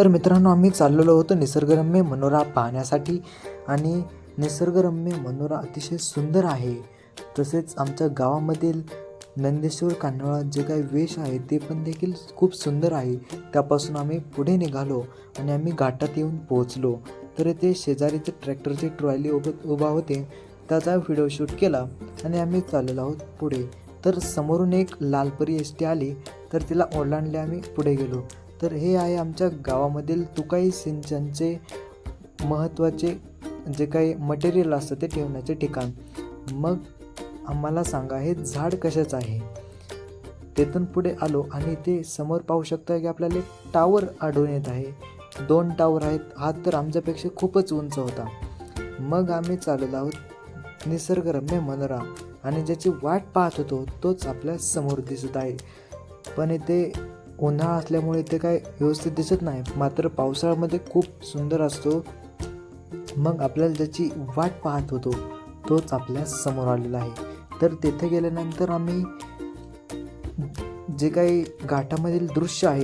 तर मित्रांनो आम्ही चाललेलो होतो निसर्गरम्य मनोरा पाहण्यासाठी. आणि निसर्गरम्य मनोरा अतिशय सुंदर आहे. तसेच आमच्या गावामधील नंदेश्वर कान्हाळा जे काही वेश आहे ते पण देखील खूप सुंदर आहे. त्यापासून आम्ही पुढे निघालो आणि आम्ही घाटात येऊन पोहोचलो. तर ते शेजारीचे ट्रॅक्टरची ट्रॉली उभ उभा होते. त्याचा व्हिडिओ शूट केला आणि आम्ही चाललेलो आहोत पुढे. तर समोरून एक लालपरी एस टी आली तर तिला ओलांडले आम्ही पुढे गेलो. तर हे आहे आमच्या गावामधील तुकाई सिंचनचे महत्त्वाचे जे काही मटेरियल असतं ते ठेवण्याचे ठिकाण. मग आम्हाला सांगा हे झाड कशाचं आहे? तेथून पुढे आलो आणि ते समोर पाहू शकता की आपल्याला एक टावर आढळून येत आहे. दोन टावर आहेत. हा तर आमच्यापेक्षा खूपच उंच होता. मग आम्ही चालत आहोत निसर्गरम्य मनोरा आणि ज्याची वाट पाहत होतो तोच आपल्यासमोर दिसत आहे. पण इथे उन्हाळा असल्यामुळे ते काय व्यवस्थित दिसत नाही. मात्र पावसाळ्यामध्ये खूप सुंदर असतो. मग आपल्याला ज्याची वाट पाहत होतो. तोच आपल्यासमोर आलेला आहे. तर तेथे गेल्यानंतर आम्ही जे काही घाटामधील दृश्य आहे